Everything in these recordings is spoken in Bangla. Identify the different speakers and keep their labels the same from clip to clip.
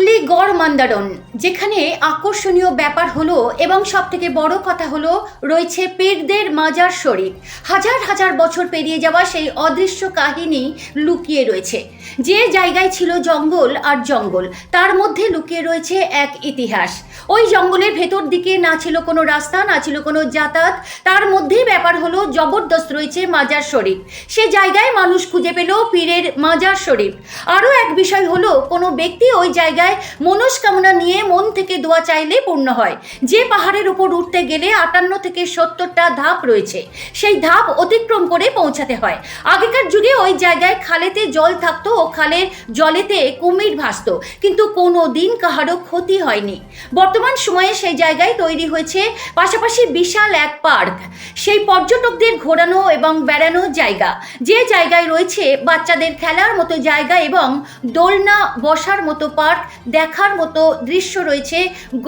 Speaker 1: হুগলি গড় মান্দারণ, যেখানে আকর্ষণীয় ব্যাপার হলো এবং সব থেকে বড় কথা হলো রয়েছে পীরদের মাজার শরীফ। হাজার হাজার বছর পেরিয়ে যাওয়া সেই অদৃশ্য কাহিনী লুকিয়ে রয়েছে। যে জায়গায় ছিল জঙ্গল আর জঙ্গল, তার মধ্যে লুকিয়ে রয়েছে এক ইতিহাস। ওই জঙ্গলের ভেতর দিকে না ছিল কোনো রাস্তা, না ছিল কোনো যাতায়াত, তার মধ্যেই ব্যাপার হলো জবরদস্ত রয়েছে মাজার শরীফ। সে জায়গায় মানুষ খুঁজে পেল পীরের মাজার শরীফ। আরও এক বিষয় হলো কোনো ব্যক্তি ওই জায়গায় মনস্কামনা নিয়ে মন থেকে দোয়া চাইলে পূর্ণ হয়। যে পাহাড়ের উপর উঠতে গেলে আটান্ন থেকে সত্তরটা ধাপ রয়েছে, সেই ধাপ অতিক্রম করে পৌঁছাতে হয়। আগেকার যুগে ওই জায়গায় খালেতে জল থাকতো ও খালের জলেতে কুমির ভাসত, কিন্তু কোনো দিন কাহারও ক্ষতি হয়নি। বর্তমান সময়ে সেই জায়গায় তৈরি হয়েছে পাশাপাশি বিশাল এক পার্ক। সেই পর্যটকদের ঘোরানো এবং বেড়ানোর জায়গা। যে জায়গায় রয়েছে বাচ্চাদের খেলার মতো জায়গা এবং দোলনা বসার মতো পার্ক দেখার মতো দৃশ্য রয়েছে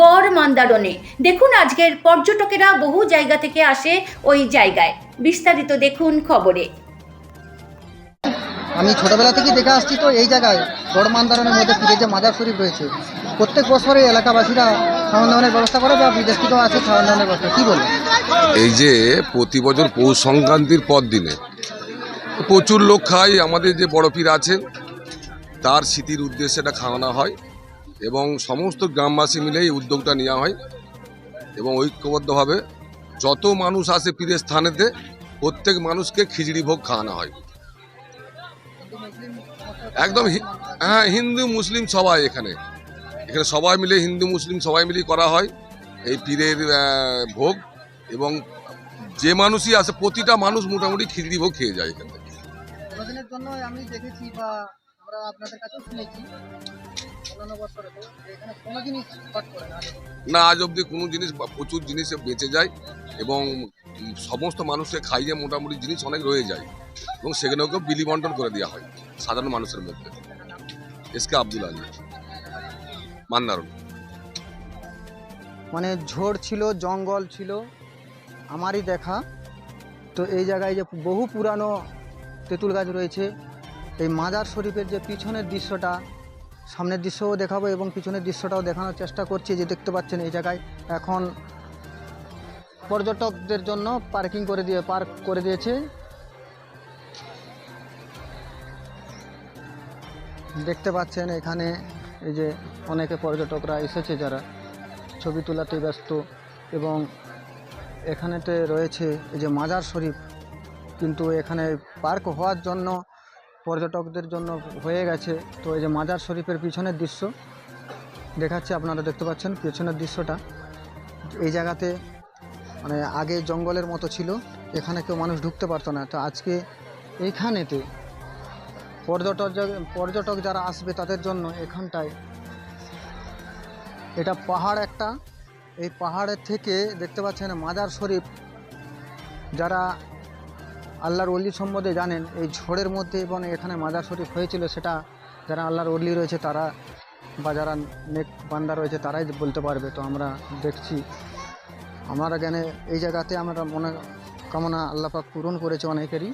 Speaker 1: গড় মান্দারণে। দেখুন আজকের পর্যটকেরা বহু জায়গা থেকে আসে ওই জায়গায়। বিস্তারিত দেখুন খবরে।
Speaker 2: আমি ছোটবেলা থেকেই দেখে আসছি তো এই জায়গায় বড় মান্দারণের মধ্যে ফিরে যে মাজার শরীফ রয়েছে। প্রত্যেক বছরে এলাকাবাসীরা খাওয়ান দাওয়ানের ব্যবস্থা করে বা বিদেশ থেকেও আছে খাওয়ান দাওয়ানের ব্যবস্থা। কী বলে
Speaker 3: এই যে প্রতি বছর পৌষ সংক্রান্তির পর দিনে প্রচুর লোক খায়। আমাদের যে বড় পীর আছেন তার স্মৃতির উদ্দেশ্যে এটা খাওয়ানো হয়। এবং সমস্ত গ্রামবাসী মিলে এই উদ্যোগটা নেওয়া হয় এবং ঐক্যবদ্ধভাবে যত মানুষ আসে পীরের স্থানেতে, প্রত্যেক মানুষকে খিচড়ি ভোগ খাওয়ানো হয়। একদম হ্যাঁ হিন্দু মুসলিম সবাই এখানে। এখানে সবাই মিলে, হিন্দু মুসলিম সবাই মিলে করা হয় এই পীরের ভোগ এবং যে মানুষই আসে, প্রতিটা মানুষ মোটামুটি খিচড়ি ভোগ খেয়ে যায় এখান
Speaker 2: জন্য আমি দেখেছি বা আপনাদের কাছেও শুনেছি না।
Speaker 3: না আজ অবধি কোনো জিনিস বা প্রচুর জিনিস বেঁচে যায় এবং সমস্ত মানুষকে খাইয়ে মোটামুটি জিনিস অনেক রয়ে যায় এবং সেগুলোকে বিলি বন্টন করে দেওয়া হয় সাধারণ মানুষের মধ্যে। এসকে আব্দুল আলী মান্নারণ
Speaker 2: মানে ঝোড় ছিল জঙ্গল ছিল আমারই দেখা। তো এই জায়গায় যে বহু পুরানো তেঁতুল গাছ রয়েছে এই মাজার শরীফের যে পিছনের দৃশ্যটা সামনের দৃশ্যও দেখাবো এবং পিছনের দৃশ্যটাও দেখানোর চেষ্টা করছি যে দেখতে পাচ্ছেন এই জায়গায়। এখন পর্যটকদের জন্য পার্কিং করে দিয়ে, পার্ক করে দিয়েছে। দেখতে পাচ্ছেন এখানে এই যে অনেকে পর্যটকরা এসেছে যারা ছবি তোলাতে ব্যস্ত এবং এখানেতে রয়েছে এই যে মাজার শরীফ। কিন্তু এখানে পার্ক হওয়ার জন্য পর্যটকদের জন্য হয়ে গেছে। তো এই যে মাজার শরীফের পিছনের দৃশ্য দেখাচ্ছে, আপনারা দেখতে পাচ্ছেন পিছনের দৃশ্যটা। এই জায়গাতে মানে আগে জঙ্গলের মতো ছিল, এখানে কেউ মানুষ ঢুকতে পারতো না। তো আজকে এইখানেতে পর্যটক পর্যটক যারা আসবে তাদের জন্য এখানটায় এটা পাহাড় একটা। এই পাহাড়ের থেকে দেখতে পাচ্ছেন মাজার শরীফ। যারা আল্লাহর অলি সম্বন্ধে জানেন, এই ঝড়ের মধ্যে এবং এখানে মাজার শরীফ হয়েছিল সেটা যারা আল্লাহর অলি রয়েছে তারা বা যারা নেক বান্দা রয়েছে তারাই বলতে পারবে। তো আমরা দেখছি, আমার জ্ঞানে এই জায়গাতে আমরা মনে কামনা আল্লাপাক পূরণ করেছে অনেকেরই।